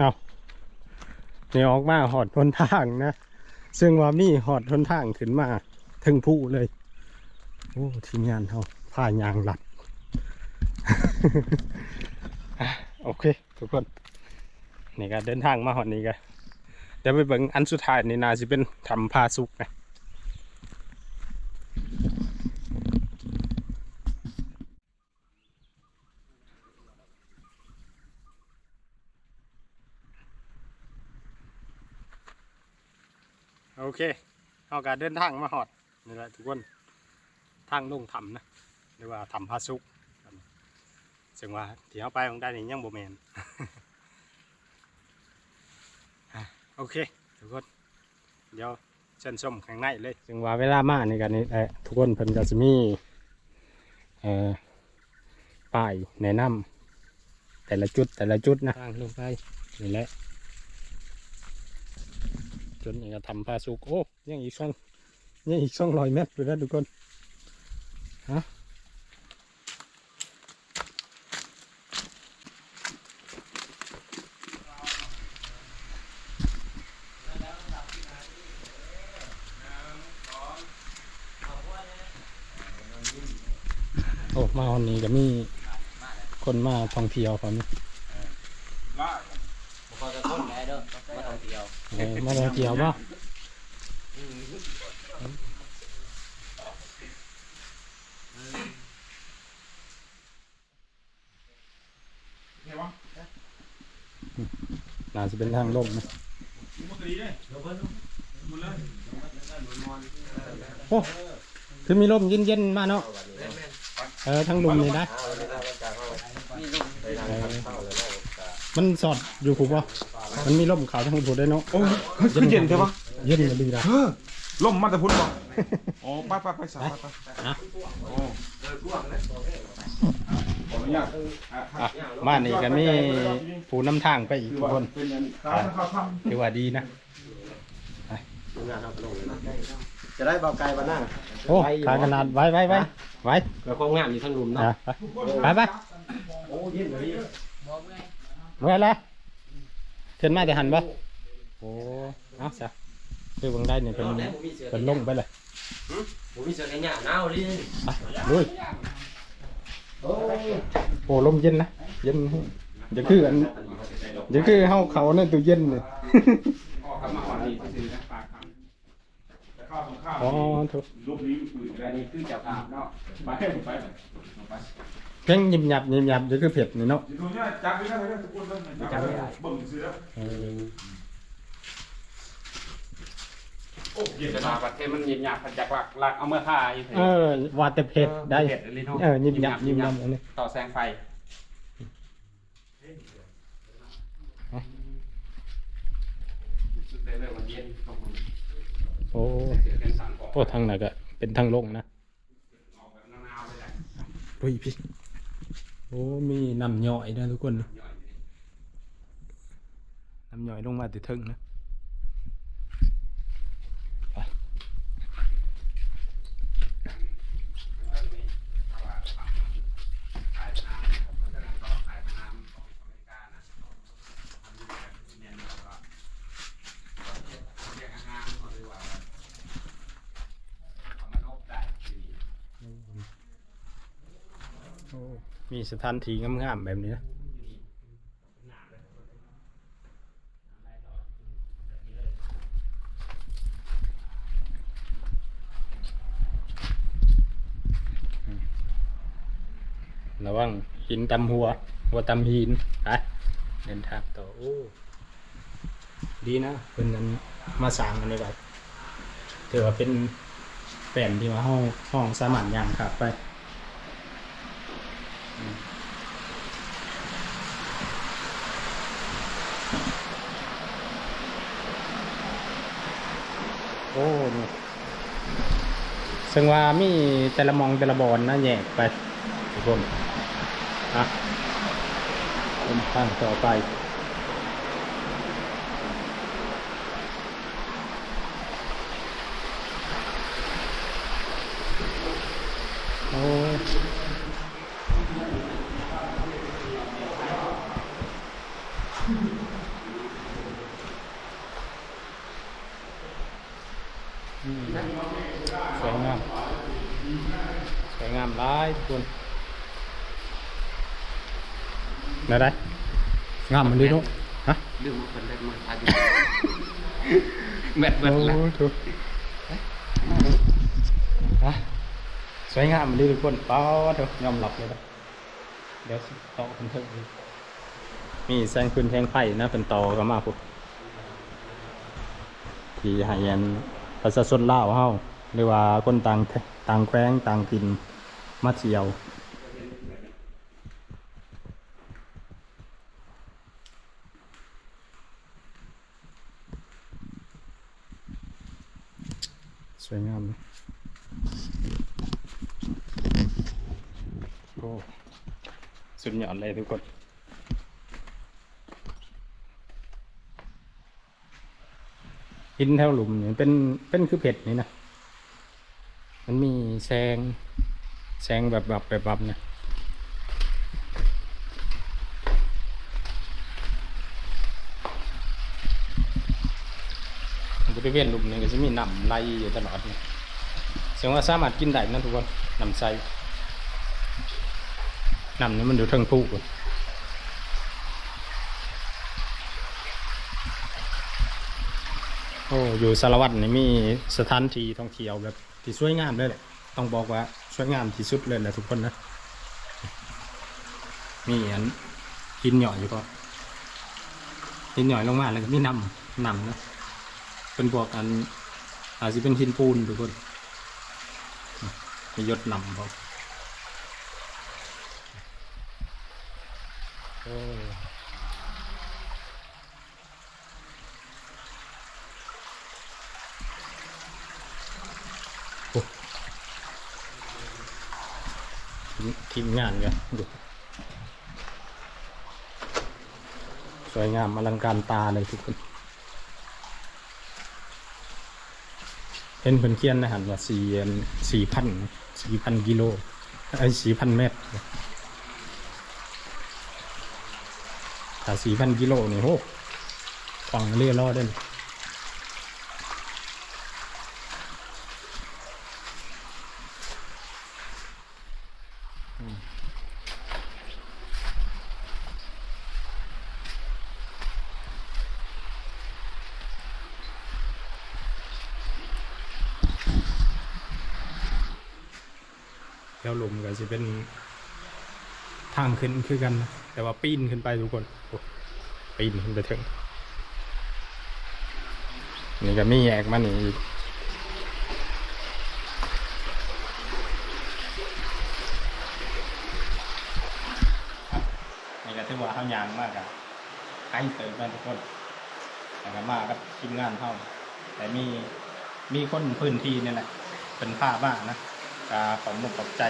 เอานี่ออกมาหอดทนทางนะ ซึ่งว่ามีหอดทนทางขึ้นมาถึงผู้เลย โอ้ทีมงานเขาผ่ายางหลัด โอเค ทุกคน นี่ก็เดินทางมาหอดนี้กันเดี๋ยวไปเบิ่งอันสุดท้ายนี่นาจะเป็นทำพาสุกนะ เคเอาการเดินทางมาหอดนี่แหละทุกคนทางลงถ้ำนะหรือว่าถ้ำพาสุกซึ่งว่าที่เขาไปของได้นี่ยังบ่แมนอะโอเคทุกคนเดี๋ยวเชิญชมข้างในเลยซึ่งว่าเวลามาในกันนี้เอ่อทุกคนเพิ่นก็จะมีเอ่อป้ายแนะนำแต่ละจุดแต่ละจุดนะทางลงไปนี่แหละ จนย่างกับทำพาสุกโอ้ยังอีกสองยังอีกสองร้อยเมตรอยู่นะทุกคนฮะโอ้มาวันนี้ก็มีคนมาท่องเที่ยวครับพอจะคนแม่เด้อมาท่องเที่ยว เออมาท่องเที่ยวป่ะน่าจะเป็นทางลงนะโอ้คือมีลมเย็นๆมาเนาะ เออทั้งลุมเลยนะ มันสอดอยู่คูป่ะ มันมีลมขาวทั้งผูได้เนาะโอ้คือเย็นใช่ปะเย็นเลยดีนะเออลมมาแต่พุ่นบ่โอ้ไปไปไปสายไปไปนะโอ้ขออนุญาตอะมานี่ก็มีผู้นำทางไปอีกทุกคนเป็นอย่างข้าวข้าวข้าวถือว่าดีนะ จะได้เบาไกลบ้านนั่งโอ้ขายขนาดไว้ไว้ไว้ไว้เพื่อความงามอยู่ทั้งรุมเนาะ อะไปไปไปโอ้ยิ้มเลยเมื่อไร เทินมาจะหันปะโอ้เอาซะคือเบิ่งได้เนี่ยเป็นเป็นลงไปเลยผมมีเสื้อแขนยาวหนาวเลยไปลุยโอ้ลมเย็นนะเย็นจะคืออันจะคือเฮาเขาในตู้เย็นเลยข้าวมาอ่อนดีซื่อนะปากคำแต่ข้าวของข้าวอ๋อถูกลูกนี้ปืนอะไรนี่คือเจ้าภาพเนาะไปไปไปไป เพ่งยิบหยับยิบหยับจะคือเผ็ดนี่เนาะอยู่ตรงนี้จับไม่ได้เลยทุกคนเลยจับไม่ได้เบิ่งซื้อแล้วเออโอ้เย็นจะมามากประเทศมันยิบหยาบพันจากลักลักเอาเมื่อท่าอีกเออว่าแต่เผ็ดได้เผ็ดลิ้นเออยิบหยับยิบหยับอันนี้ต่อแสงไฟสุดเลยมันเย็นขอบคุณโอ้เสียเป็นสารบอกโอ้ทางไหนก็เป็นทางลงนะเอาแบบนาวๆไปเลยดุยพี่ โอ้มีน้ำย่อยนะทุกคนน้ำย่อยลงมาติดทึงนะไปโอ้ มีสถานที่งามๆแบบนี้นะระวังหินตำหัว หัวตำหินไปเดินทางต่อโอ้ดีนะเพิ่นนั้นมาสร้างอันนี้ไว้ถือว่าเป็นแผ่นที่ว่าห้องห้องสามารถย่างขับไป โอ้นี่ ซึ่งว่ามีแต่ละมองแต่ละบอลนะแยกไปทุกคนอะเป็นทางต่อไป โอ้ย หลายทุกคนไหนได้ งามมันดีเนาะฮะลืมมันได้มาอายุแมทเบิดละโอ้ถูกฮะสวยงามมันดีทุกคนเป้าเถอะยอมรับเลยนะเดี๋ยวสิต่อคนเถอะมีแซงคืนแทงไผ่นะเป็นต่อก็มาปุ๊บที่ใหายันประชาชนลาวเฮาหรือว่าคนต่างแทต่างแคว้งต่างถิ่นมาเที่ยว วยงามเลยโอ้สุดยอดเลยทุกคนหินแถวหลุมเนี่ยเป็นเป็นคือเผ็ดนี่นะ มันมีแสงแสงแบบแบบแบบแบบเนี่ย บริเวณหลุมเนี่ยก็จะมีน้ำไหลอยู่ตลอดเนี่ยแสดงว่าสามารถกินได้นะทุกคนน้ำใสน้ำนี่มันอยู่เทั้งผู้พุ่นโอ้อยู่สารวัตรนี่มีสถานที่ท่องเที่ยวแบบที่สวยงามเลยแหละต้องบอกว่าสวยงามที่สุดเลยแหละทุกคนนะมีอันหินหย่อยอยู่ก็หินหย่อยลงมาแล้วก็มีน้ำน้ำนะ เป็นพวกอันอาจจะเป็นหินปูนทุกคนมียศนำเขาโอ้โอ้ทีมทีมงานกันดูสวยงามอลังการตาเลยทุกคน เห็นเพิ่นเขียนนะหัว่าสี่สี่พันสี่พันกิโลไอ้สี่พันเมตรถ้าสี่พันกิโลนี่โหฟังเรียรอดเด่นอืม แล้วลมก็จะเป็นทางขึ้นคือกัน แต่ว่าปีนขึ้นไปทุกคนปีนขึ้นไปถึง นี่ก็มีแยกมานี่อีกนี่ก็ถือว่าเขายางมากอะไกลเติมไปทุกคนแต่ก็มากับทีมงานเท่าแต่มีมีคนพื้นที่นี่แหละเป็นภาพมากนะ ก็ขอบมุกขอบใจ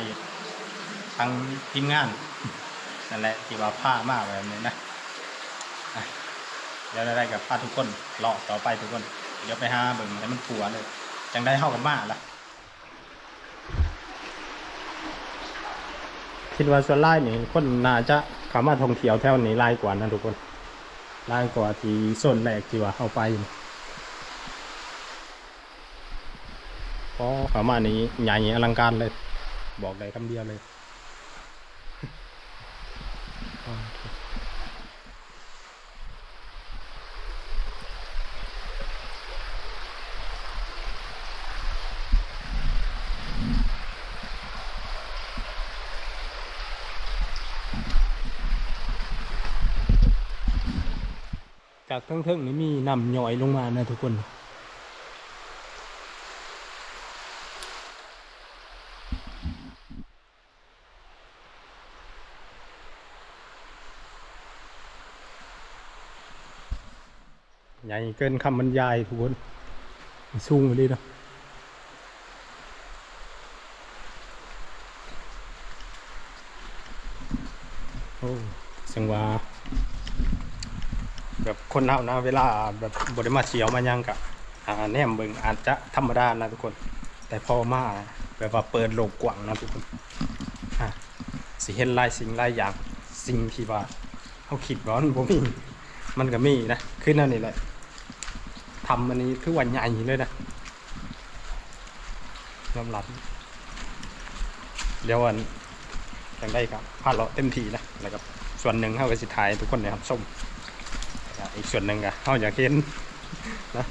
ทั้งทีมงานนั่นแหละที่ว่าผ้ามากแบบนี้นะเดี๋ยวได้กับพาทุกคนรอต่อไปทุกคน เดี๋ยวไปหาเบิ่งให้มันผัวเลยจังได้เข้ากันมาละคิดว่าส่วนไล่นี่คนน่าจะเข้ามาท่องเที่ยวแถวนี้ไล่กว่านะทุกคนไล่กว่าที่โซนแรกที่ว่าเข้าไป นี่เพราะเข้ามานี้ใหญ่อลังการเลย บอกได้คำเดียวเลย จากทั้งเทิงนี่มีน้ำย่อยลงมานะทุกคน ใหญ่เกินคำบรรยายทุกคนสูงเลยเนาะโอ้สังว่าแบบคนเฮานะเวลาแบบบริมาเชียวมายังกับอ่าแนมเบิงอาจจะธรรมดานะทุกคน แต่พอมาแบบว่าเปิดโลกกว้างนะทุกคนอะสิเห็นลายสิ่งลายอย่างสิ่งที่ว่าเขาคิดว่ามันบ่มีมันก็มีนะคือนั่นนี่แหละ ทำอันนี้คือวันใหญ่เลยนะยอมรับเดี๋ยววันยังได้ครับพาเลาะเต็มทีนะแล้วก็ส่วนหนึ่งเข้าไปสิทายทุกคนนะครับส้มอีกส่วนหนึ่งก็เข้าอยากเห็นนะ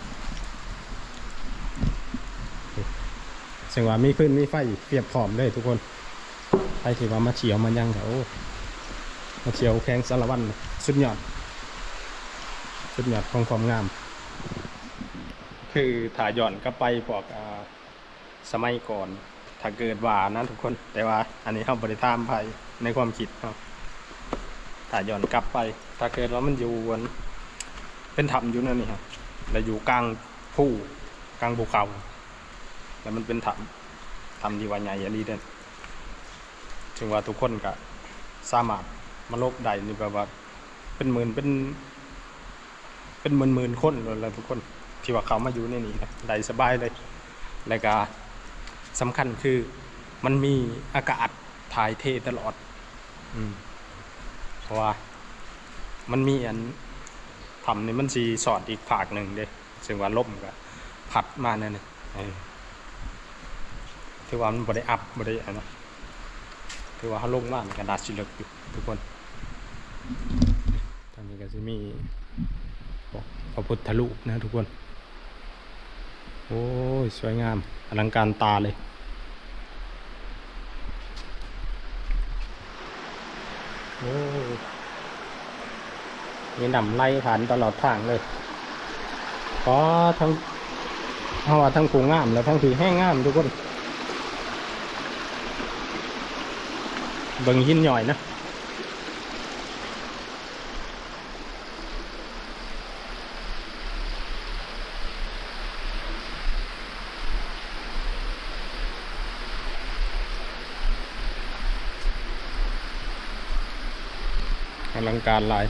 ซึ่งว่ามีขึ้นมีไฟเปรียบพร้อมเลยทุกคนใครที่ว่ามาเฉียวมายังแถวมาเฉียวแข้งสารวัตรสุดยอด สุดยอดของความงาม คือถ่ายย้อนกลับไปพวกสมัยก่อน ถ้าเกิดว่านะทุกคนแต่ว่า อันนี้เขาบริทามไปในความคิดเขาถ่ายย้อนกลับไป ถ้าเกิดว่ามันอยู่บนเป็นถ้ำอยู่นั่นนี่ครับแล้วอยู่กลางผู้กลางภูเขาแล้วมันเป็นถ้ำถ้ำที่ว่าใหญ่อลีเด่นถึงว่าทุกคนก็สามารถมาโลกใดนี่แบบว่าเป็นหมื่นเป็น เป็นหมื่นหมื่นคนเลยทุกคน ที่ว่าเขามาอยู่ในนี้นะได้สบายเลย แล้วก็สำคัญคือมันมีอากาศถ่ายเทตลอด อืมเพราะว่ามันมีอันทำนี่มันสีสอดอีกภาคหนึ่งเด้ซึ่งว่าล่มก็พัดมานั่นน่ะเออถือว่ามันบริอัพบริอันนะถือว่าเขาลงมากกระดาษสิเลึกอยู่ทุกคนทางนี้ก็จะมีพระพุทธรูปนะทุกคน โอ้ย สวยงาม อลังการตาเลย โอ้มีนำไล่ผ่านตลอดทางเลยเพราะทั้งเพราะว่าทั้งผูงาม แล้วทั้งผีแห้งงามทุกคนเบิ่งหินหน่อยนะ งการหลาย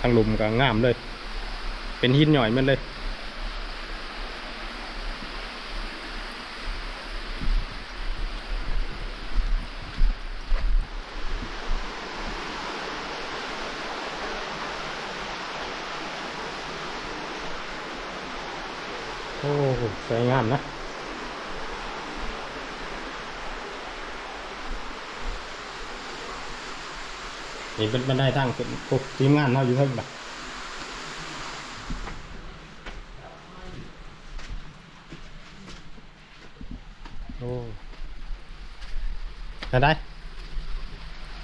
ทางหลุมก็งามเลย เป็นหินหน่อยมันเลยโอ้สวยงามนะ นี่เป็นบันไดทางขึ้นพวกทีมงานเราอยู่เท่าไหร่โอ้จะได้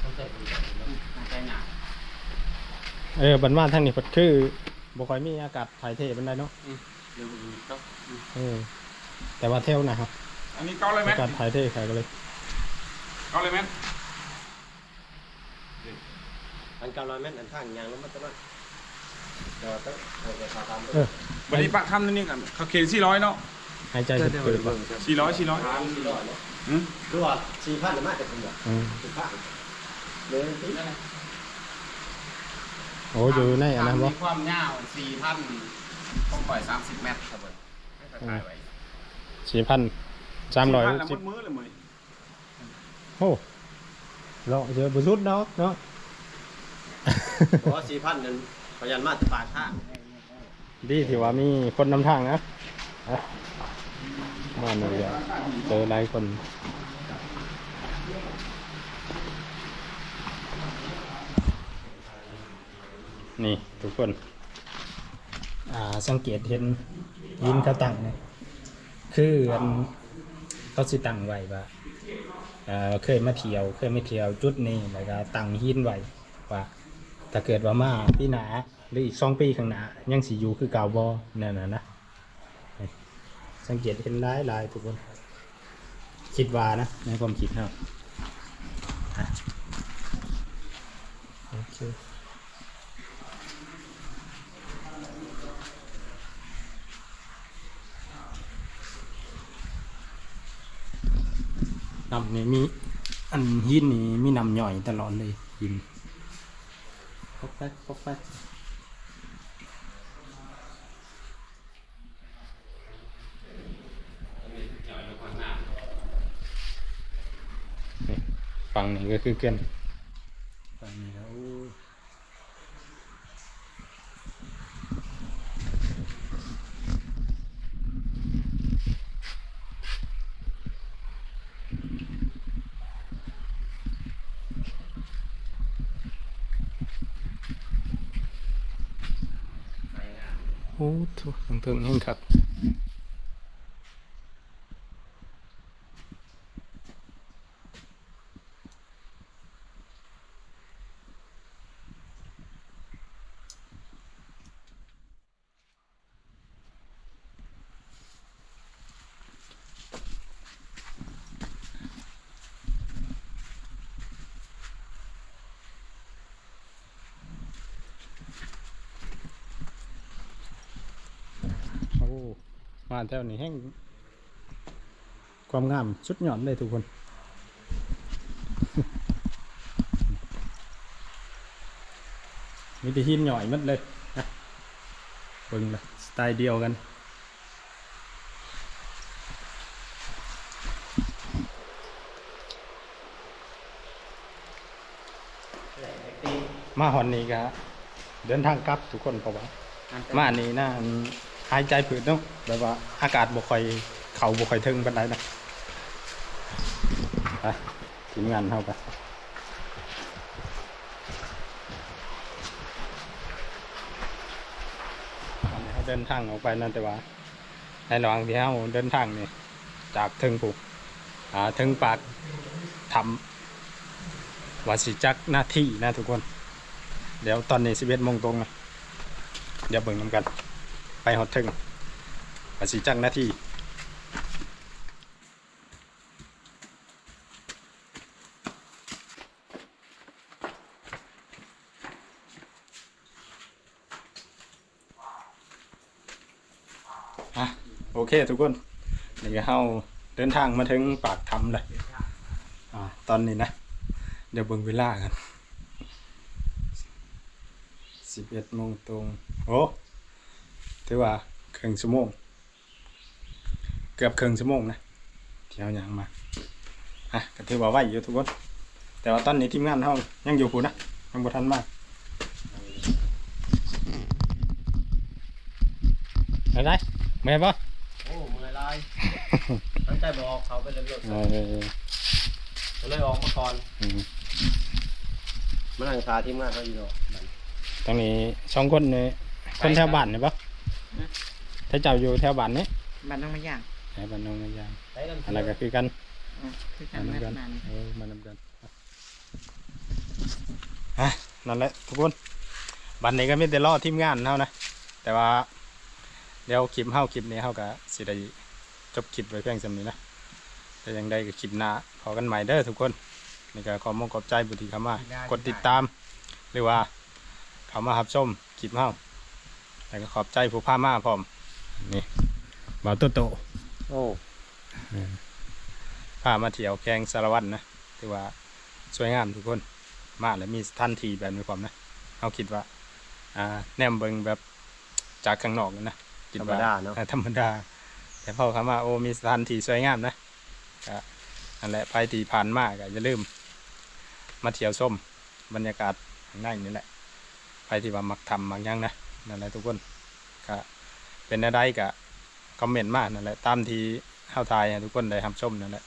ต้องใช้คนใช้หนาเออบันว่าทางนี้เพิ่นคือบ่ค่อยมีอากาศถ่ายเทบันไดเนาะเดี๋ยวต้องเออแต่ว่าเที่ยวนะครับ อันนี้เก้าเลยไหมอากาศถ่ายเทใครก็เลย เก้าเลยไหม อันเก้าร้อยเมตรอันข้างยางแล้วมันจะมันเดี๋ยวต้องเอาไปทาตามเออวันนี้ปะคำนั่นนี่กันเขาเขียนสี่ร้อยเนาะหายใจสุดเกิดว่ะสี่ร้อยสี่ร้อยสี่ร้อยเนาะอืมคือว่าสี่พันมากแต่ผมบอกอืมสี่พันเลยที่โอ้อยู่ในอันนั้นบ่มีความยาวสี่พันต้องปล่อยสามสิบเมตรครับผมให้ถ่ายไว้สี่พันสามร้อยสี่หพันกสิบละมือเลยมือโอ้เลาะเยอะบุสุดเนาะเนาะ เพราะว่าสี่พันนั้นพยันมาจะปาดข้างดีที่ว่ามีคนนำทางนะอะมาหนึ่งเดียวเจอหลายคนนี่ทุกคน อ่าสังเกตเห็นยินเขาตั้งเนี่ยคืออันเขาสิตั้งไว้ว่าเอ่อเคยมาเที่ยว เคยมาเที่ยวจุดนี้แล้วก็ตั้งหินไว้ว่า ถ้าเกิดว่ามาปีหนาหรืออีกสองปีข้างหน้ายังสิอยู่คือเก่าบอนั่นน่ะนะนี่สังเกตเห็นหลายหลายทุกคน คิดว่านะในความคิดครับอะโอเคนำนี่มีอันหินนี่มีนำย่อยตลอดเลยหินพ กไปพกไปนี่ฝั่งนี้ก็คือเกินฝั่งนี้แล้ว อ้ทุกถึงยังครับ โอ้ มาแถวนี้แห้งความงามสุดยอดเลยทุกคน มีแต่หินหน่อยมัดเลยนะเบิ่งเลยสไตล์เดียวกันมาหอนนี้ก็เดินทางกลับทุกคนเพราะว่ามานี่นะอันหายใจผืดเนาะแบบว่าอากาศบ่ค่อยเขาบ่ค่อยถึงปานใดนะไปทีมงานเฮาไปตอนเดินทางออกไปนั่นแต่ว่าในระหว่างที่เฮาเดินทางนี่จากถึงผูกถึงปากทำวาสิจักหน้าที่นะทุกคน เดี๋ยวตอนนี้11โมงตรงนะเดี๋ยวเบิ่งนำกัน ไปหอดถึงภาษีจังหน้าที่อะโอเคทุกคนนี่ก็เฮาเดินทางมาถึงปากถ้ำเลยอ่าตอนนี้นะ เดี๋ยวเบิ่งเวลากันสิบเอ็ดโมงตรง โอ้ ถือว่าครึ่งชั่วโมง เกือบครึ่งชั่วโมงนะที่เอาอย่างมาอะก็ถือว่าไหวอยู่ทุกคนแต่ว่าตอนนี้ทีมงานเฮายังอยู่ผูนะยังบ่ทันมากอะไรแม่นบ่โอ้มือลายตั้งใจบอกเขาไปเรื่อยเออๆก็เลยออกมาก่อนอืมมานั่งคาทีมงานเขาอยู่เนาะตรงนี้สองคนนี่คนแถวบ้านนี่บ่ ถ้าเจ้าอยู่แถวบ้านนี่บ้านน้องมาย่างแถวบ้านน้องนายางได้กันอะไรก็คือกันอืมคือกัมานมานำกันนานเออมานำกันอะนั่นแหละทุกคนบันนี้ก็มีแต่รอทีมงานเท่านะ แต่ว่าเดี๋ยวคลิปเฮาคลิปนี้เฮาก็สิได้จบคลิปไว้เพียงสำนี้นะแต่ยังได้กับคลิปหน้าพอกันใหม่เด้อทุกคนนี่ก็ขอมองขอบใจบุตรีเข้ามากดติดตาม หรือว่าเขามารับชมคลิปเฮา แล้วก็ขอบใจผู้พามาพร้อมนี่บ่าวโตโตโอ้พามาเที่ยวแกงสารวัตรนะถือว่าสวยงามทุกคน มาแล้วมีสถานที่แบบมีความนะเขาคิดว่า อ่า แนมเบิงแบบจากข้างนอกนะคิธรรมว่ดาเนาะอ่ธรรมดา แต่พอเขามาโอ้มีสถานที่สวยงามนะก็นั่นแหละไปที่ผ่านมาก็อย่าลืม มาเที่ยวส้มบรรยากาศข้างในนี่แหละ ไปที่ว่ามักทำมักหยังนะ นั่นแหละทุกคนก็เป็นอะไรก็คอมเมนต์มานั่นแหละตามที่เข้าทายให้ทุกคนได้ทำชมนั่นแหละ